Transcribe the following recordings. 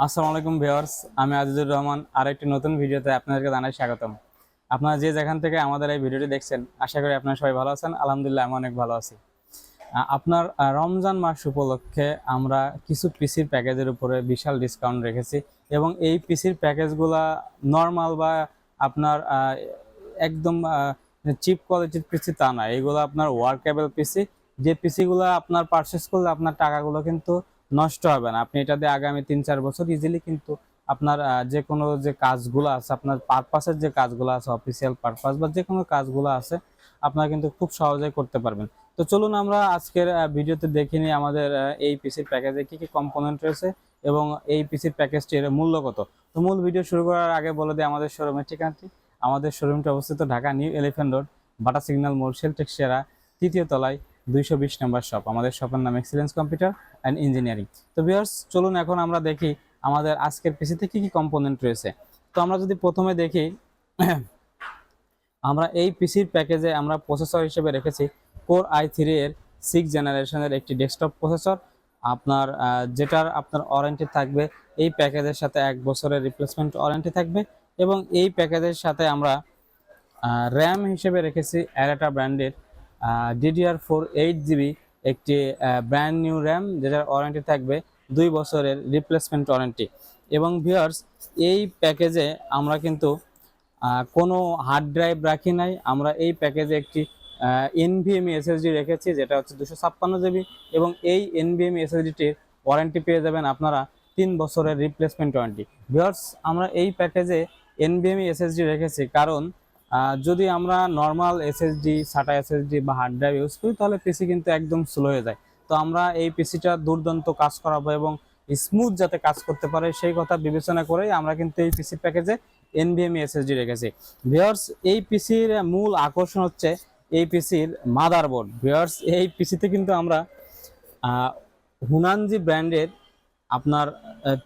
আসসালামু আলাইকুম ভিউয়ার্স, আমি আজিজুর রহমান আর একটি নতুন ভিডিওতে আপনাদেরকে জানাই স্বাগতম। আপনারা যে যেখান থেকে আমাদের এই ভিডিওটি দেখছেন, আশা করি আপনারা সবাই ভালো আছেন, আলহামদুলিল্লাহ আমি অনেক ভালো আছি। আপনার রমজান মাস উপলক্ষে আমরা কিছু পিসির প্যাকেজের উপরে বিশাল ডিসকাউন্ট রেখেছি এবং এই পিসির প্যাকেজগুলা নর্মাল বা আপনার একদম চিপ কোয়ালিটির পিসি তা না। এগুলো আপনার ওয়ার্কেবল পিসি। যে পিসিগুলো আপনার পারচেস করলে আপনার টাকাগুলো কিন্তু নষ্ট হবে না। আপনি এটা দিয়ে আগামী তিন চার বছর ইজিলি কিন্তু আপনার যে কোনো যে কাজগুলো আছে, আপনার পারপাসের যে কাজগুলো আছে অফিসিয়াল পারপাস বা যে কোনো কাজগুলো আছে, আপনারা কিন্তু খুব সহজেই করতে পারবেন। তো চলুন আমরা আজকের ভিডিওতে দেখে নিই আমাদের এই পিসির প্যাকেজে কি কি কম্পোনেন্ট রয়েছে এবং এই পিসির প্যাকেজটির মূল্য কত। তো মূল ভিডিও শুরু করার আগে বলে দিই আমাদের শোরুমের ঠিকানাটি। আমাদের শোরুমটি অবস্থিত Dhaka New Elephant Road, Bata signal মোড় শেলটেক সেরা, তৃতীয় তলায়। দুইশো বিশ নম্বর শপ আমাদের শপের নাম এক্সিলেন্স কম্পিউটার অ্যান্ড ইঞ্জিনিয়ারিং তো ভিউয়ার্স চলুন এখন আমরা দেখি আমাদের আজকের পিসিতে কি কি কম্পোনেন্ট রয়েছে। তো আমরা যদি প্রথমে দেখি, আমরা এই পিসির প্যাকেজে আমরা প্রসেসর হিসেবে রেখেছি কোর আই থ্রি এর সিক্স জেনারেশনের একটি ডেস্কটপ প্রসেসর আপনার যেটার আপনার ওয়ারেন্টি থাকবে, এই প্যাকেজের সাথে এক বছরের রিপ্লেসমেন্ট ওয়ারেন্টি থাকবে এবং এই প্যাকেজের সাথে আমরা র্যাম হিসেবে রেখেছি অ্যারাটা ব্র্যান্ডের ডিডিআর ফোর এইট জিবি একটি ব্র্যান্ড নিউ র্যাম যেটার ওয়ারেন্টি থাকবে দুই বছরের রিপ্লেসমেন্ট ওয়ারেন্টি এবং ভিউয়ার্স এই প্যাকেজে আমরা কিন্তু কোনো হার্ড ড্রাইভ রাখি নাই। আমরা এই প্যাকেজে একটি এনভিএমই এসএসডি রেখেছি, যেটা হচ্ছে দুশো ছাপ্পান্ন জিবি এবং এই এনভিএমই এসএসডিটির ওয়ারেন্টি পেয়ে যাবেন আপনারা তিন বছরের রিপ্লেসমেন্ট ওয়ারেন্টি ভিউয়ার্স আমরা এই প্যাকেজে এনভিএমই এসএসডি রেখেছি কারণ যদি আমরা নর্মাল এসএসডি সাটা এসএসডি বা হার্ড ড্রাইভ ইউজ করি, তাহলে পিসি কিন্তু একদম স্লো হয়ে যায়। তো আমরা এই পিসিটা দুর্দান্ত কাজ করাবো এবং স্মুথ যাতে কাজ করতে পারে, সেই কথা বিবেচনা করেই আমরা কিন্তু এই পিসি প্যাকেজে এনভিএমই এসএসডি রেখেছি। ভিউয়ার্স এই পিসির মূল আকর্ষণ হচ্ছে এই পিসির মাদারবোর্ড ভিউয়ার্স এই পিসিতে কিন্তু আমরা হুনানজি ব্র্যান্ডের আপনার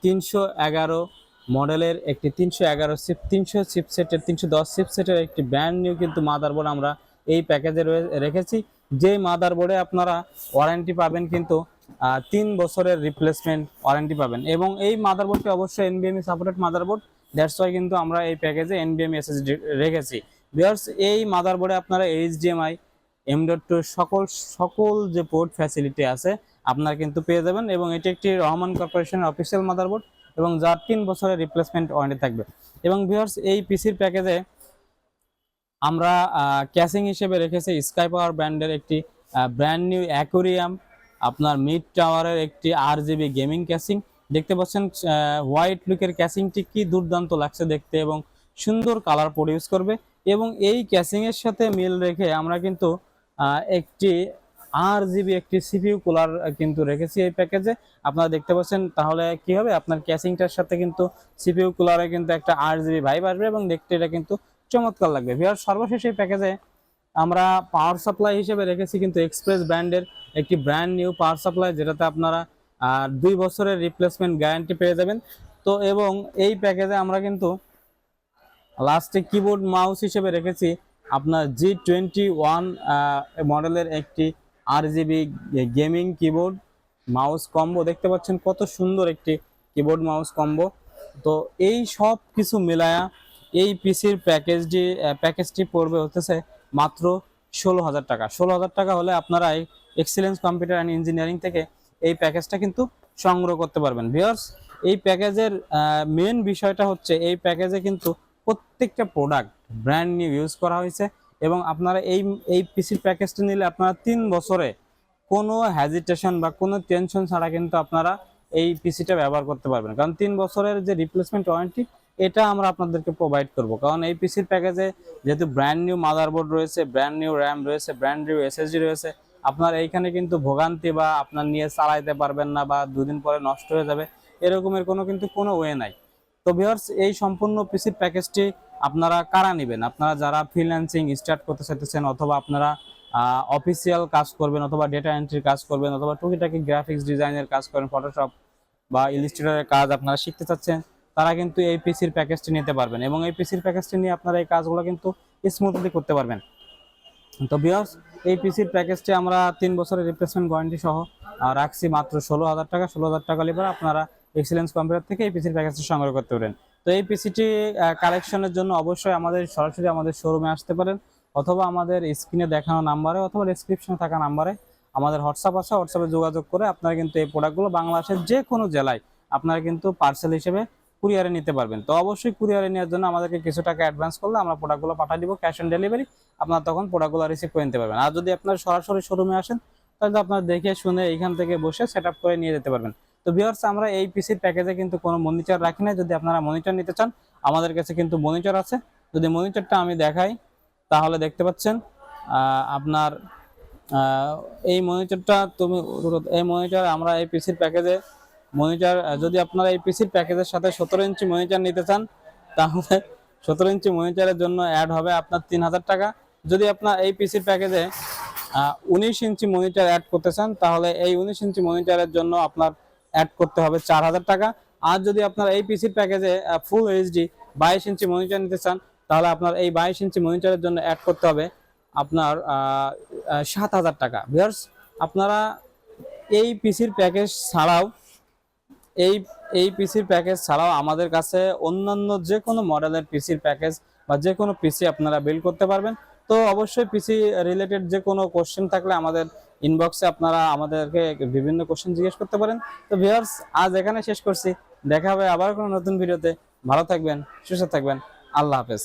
তিনশো এগারো মডেলের একটি তিনশো এগারো সিপ তিনশো চিপসেটের তিনশো দশ চিপসেটের একটি ব্র্যান্ড নিউ কিন্তু মাদারবোর্ড আমরা এই প্যাকেজে রেখেছি। যে মাদারবোর্ডে আপনারা ওয়ারেন্টি পাবেন কিন্তু তিন বছরের রিপ্লেসমেন্ট ওয়ারেন্টি পাবেন। এবং এই মাদারবোর্ডটি অবশ্যই এনবিএমই সাপোর্টেড মাদারবোর্ড দ্যাটস ওয়াই কিন্তু আমরা এই প্যাকেজে এনবিএমই এসএসডি রেখেছি। বিয়ার্স এই মাদারবোর্ডে আপনারা এইচডিএমআই এম ডট টু সকল সকল যে পোর্ট ফ্যাসিলিটি আছে, আপনারা কিন্তু পেয়ে যাবেন। এবং এটি একটি রহমান কর্পোরেশনের অফিসিয়াল মাদারবোর্ড এবং যার তিন বছরের রিপ্লেসমেন্ট ওয়ারেন্টি থাকবে। এবং ভিউয়ার্স এই পিসির প্যাকেজে আমরা ক্যাসিং হিসেবে রেখেছি স্কাই পাওয়ার ব্র্যান্ডের একটি ব্র্যান্ড নিউ অ্যাকোরিয়াম আপনার মিড টাওয়ারের একটি আর জিবি গেমিং ক্যাসিং দেখতে পাচ্ছেন হোয়াইট লুকের ক্যাসিংটি কি দুর্দান্ত লাগছে দেখতে এবং সুন্দর কালার প্রডিউস করবে। এবং এই ক্যাসিং এর সাথে মিল রেখে আমরা কিন্তু একটি আর জিবি একটি সিপিইউ কুলার কিন্তু রেখেছি এই প্যাকেজে আপনারা দেখতে পাচ্ছেন, তাহলে কি হবে? আপনার ক্যাসিংটার সাথে কিন্তু সিপিইউ কুলারে কিন্তু একটা আর জিবি ভাইব আসবে এবং দেখতে এটা কিন্তু চমৎকার লাগবে। ভিউয়ার সর্বশেষ এই প্যাকেজে আমরা পাওয়ার সাপ্লাই হিসেবে রেখেছি কিন্তু এক্সপ্রেস ব্র্যান্ডের একটি ব্র্যান্ড নিউ পাওয়ার সাপ্লাই যেটাতে আপনারা দুই বছরের রিপ্লেসমেন্ট গ্যারান্টি পেয়ে যাবেন। তো এবং এই প্যাকেজে আমরা কিন্তু লাস্টে কিবোর্ড মাউস হিসেবে রেখেছি আপনার জি টোয়েন্টি ওয়ান মডেলের একটি R GB gaming keyboard mouse combo দেখতে পাচ্ছেন কত সুন্দর একটি কিবোর্ড মাউস কম্বো তো এই সব কিছু মিলায়া এই পিসির প্যাকেজটি প্যাকেজটি পড়বে হতেছে মাত্র ষোলো হাজার টাকা। ষোলো হাজার টাকা হলে আপনারা এই এক্সিলেন্স কম্পিউটার অ্যান্ড ইঞ্জিনিয়ারিং থেকে এই প্যাকেজটা কিন্তু সংগ্রহ করতে পারবেন। ভিউয়ার্স এই প্যাকেজের মেন বিষয়টা হচ্ছে এই প্যাকেজে কিন্তু প্রত্যেকটা প্রোডাক্ট ব্র্যান্ড নিউ ইউজ করা হয়েছে। এবং আপনারা এই এই পিসির প্যাকেজটা নিলে আপনারা তিন বছরে কোনো হ্যাজিটেশন বা কোনো টেনশন ছাড়া কিন্তু আপনারা এই পিসিটা ব্যবহার করতে পারবেন। কারণ তিন বছরের যে রিপ্লেসমেন্ট ওয়ারেন্টি এটা আমরা আপনাদেরকে প্রোভাইড করব। কারণ এই পিসির প্যাকেজে যেহেতু ব্র্যান্ড নিউ মাদারবোর্ড রয়েছে ব্র্যান্ড নিউ র্যাম রয়েছে ব্র্যান্ড নিউ এসএসডি রয়েছে, আপনার এইখানে কিন্তু ভোগান্তি বা আপনার নিয়ে চালাইতে পারবেন না বা দুদিন পরে নষ্ট হয়ে যাবে, এরকমের কোনো কিন্তু কোনো ওয়ে নাই। তো ভিউয়ার্স এই সম্পূর্ণ পিসির প্যাকেজটি আপনারা কারা নেবেন? আপনারা যারা ফ্রিল্যান্সিং স্টার্ট করতে চাইতেছেন অথবা আপনারা অফিসিয়াল কাজ করবেন অথবা ডেটা এন্ট্রির কাজ করবেন অথবা টুকিটাকি গ্রাফিক্স ডিজাইনের কাজ করেন ফটোশপ বা ইলিস্ট্রেটারের কাজ আপনারা শিখতে চাচ্ছেন, তারা কিন্তু এই পিসির প্যাকেজটি নিতে পারবেন এবং এই পিসির প্যাকেজটি নিয়ে আপনারা এই কাজগুলো কিন্তু স্মুথলি করতে পারবেন। তো বিয়ার্স এই পিসির প্যাকেজটি আমরা তিন বছরের রিপ্লেসমেন্ট ওয়ারেন্টি সহ রাখছি মাত্র ষোলো হাজার টাকা। ষোলো হাজার টাকা লিবার আপনারা এক্সিলেন্স কম্পিউটার থেকে এই পিসির প্যাকেজটি সংগ্রহ করতে পারেন। তো এই পিসিটি কালেকশনের জন্য অবশ্যই আমাদের সরাসরি আমাদের শোরুমে আসতে পারেন অথবা আমাদের স্ক্রিনে দেখানো নাম্বারে অথবা ডেসক্রিপশনে থাকা নাম্বারে আমাদের হোয়াটসঅ্যাপ আছে হোয়াটসঅ্যাপে যোগাযোগ করে আপনারা কিন্তু এই প্রোডাক্টগুলো বাংলাদেশের যে কোনো জেলায় আপনারা কিন্তু পার্সেল হিসেবে কুরিয়ারে নিতে পারবেন। তো অবশ্যই কুরিয়ারে নেওয়ার জন্য আমাদেরকে কিছু টাকা অ্যাডভান্স করলে আমরা প্রোডাক্টগুলো পাঠিয়ে দিব ক্যাশ অন ডেলিভারি আপনার তখন প্রোডাক্টগুলো রিসিভ করে নিতে পারবেন। আর যদি আপনার সরাসরি শোরুমে আসেন, তাহলে আপনার দেখে শুনে এইখান থেকে বসে সেট করে নিয়ে যেতে পারবেন। তো ভিউয়ার্স আমরা এই পিসির প্যাকেজে কিন্তু কোনো মনিটর রাখি না যদি আপনারা মনিটর নিতে চান, আমাদের কাছে কিন্তু মনিটর আছে। যদি মনিটরটা আমি দেখাই, তাহলে দেখতে পাচ্ছেন আপনার এই মনিটরটা তুমি, এই মনিটর আমরা এই পিসির প্যাকেজে মনিটর যদি আপনারা এই পিসির প্যাকেজের সাথে সতেরো ইঞ্চি মনিটর নিতে চান, তাহলে সতেরো ইঞ্চি মনিটরের জন্য অ্যাড হবে আপনার তিন হাজার টাকা। যদি আপনার এই পিসির প্যাকেজে উনিশ ইঞ্চি মনিটর অ্যাড করতে চান, তাহলে এই উনিশ ইঞ্চি মনিটরের জন্য আপনার অ্যাড করতে হবে চার হাজার টাকা। আর যদি আপনার এই পিসির প্যাকেজে ফুল এইচডি বাইশ ইঞ্চি মনিটর নিতে চান, তাহলে আপনার এই বাইশ ইঞ্চি মনিটরের জন্য অ্যাড করতে হবে আপনার সাত হাজার টাকা। ভিউয়ার্স, আপনারা এই পিসির প্যাকেজ ছাড়াও, এই এই পিসির প্যাকেজ ছাড়াও আমাদের কাছে অন্যান্য যে কোনো মডেলের পিসির প্যাকেজ বা যে কোনো পিসি আপনারা বিল করতে পারবেন। তো অবশ্যই পিসি রিলেটেড যে কোনো কোশ্চেন থাকলে আমাদের ইনবক্সে আপনারা আমাদেরকে বিভিন্ন কোশ্চেন জিজ্ঞেস করতে পারেন। তো ভিউয়ার্স আজ এখানে শেষ করছি। দেখা হবে আবার কোনো নতুন ভিডিওতে। ভালো থাকবেন, সুস্থ থাকবেন। আল্লাহ হাফেজ।